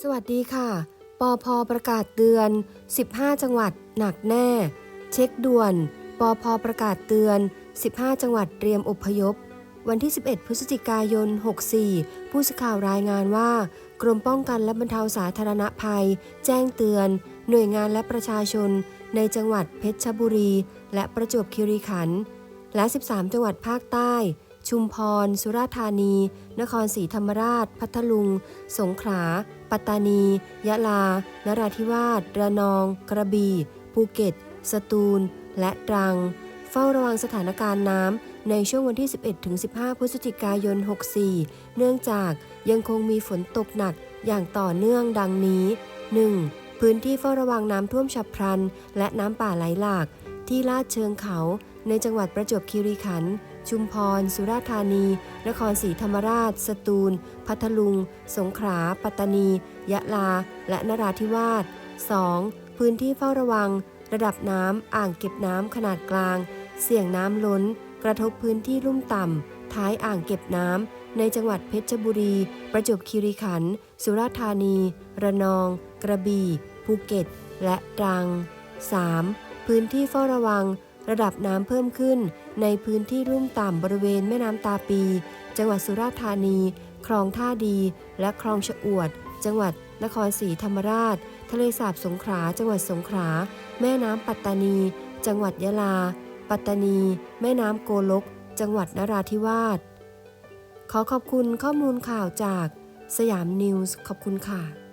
สวัสดีค่ะ ปอพประกาศเตือน 15 จังหวัดหนักแน่ เช็คด่วน ปอพประกาศเตือน 15 จังหวัดเตรียมอพยพ วันที่ 11 พฤศจิกายน 64 ผู้สื่อข่าวรายงานว่า กรมป้องกันและบรรเทาสาธารณภัย แจ้งเตือน หน่วยงานและประชาชน ในจังหวัดเพชรบุรี และประจวบคีรีขันธ์ และ 13 จังหวัดภาคใต้ ชุมพร สุราษฎร์ธานี นครศรีธรรมราช พัทลุง สงขลา ปัตตานี ยะลา นราธิวาส ระนอง กระบี่ ภูเก็ต สตูล และตรัง เฝ้าระวังสถานการณ์น้ำในช่วงวันที่ 11-15 พฤศจิกายน 64 เนื่องจากยังคงมีฝนตกหนักอย่างต่อเนื่องดังนี้ 1. พื้นที่เฝ้าระวังน้ำท่วมฉับพลัน และน้ำป่าไหลหลาก ที่ลาดเชิงเขา ในจังหวัดประจวบคีรีขันธ์ ชุมพร สุราษฎร์ธานี นครศรีธรรมราช สตูล พัทลุง สงขลา ปัตตานี ยะลา และนราธิวาส 2. พื้นที่เฝ้าระวัง ระดับน้ำอ่างเก็บน้ำขนาดกลาง เสี่ยงน้ำล้น กระทบพื้นที่ลุ่มต่ำ ท้ายอ่างเก็บน้ำ ในจังหวัดเพชรบุรี ประจวบคีรีขันธ์ สุราษฎร์ธานี ระนอง กระบี่ ภูเก็ต และตรัง 3. พื้นที่เฝ้าระวัง ระดับน้ำเพิ่มขึ้น ในพื้นที่ลุ่มต่ำบริเวณแม่น้ำตาปี จังหวัดสุราษฎร์ธานี คลองท่าดี และคลองชะอวด จังหวัดนครศรีธรรมราช ทะเลสาบสงขลา จังหวัดสงขลา แม่น้ำปัตตานี จังหวัดยะลา ปัตตานี แม่น้ำโกลก จังหวัดนราธิวาส ขอขอบคุณข้อมูลข่าวจากสยามนิวส์ ขอบคุณค่ะ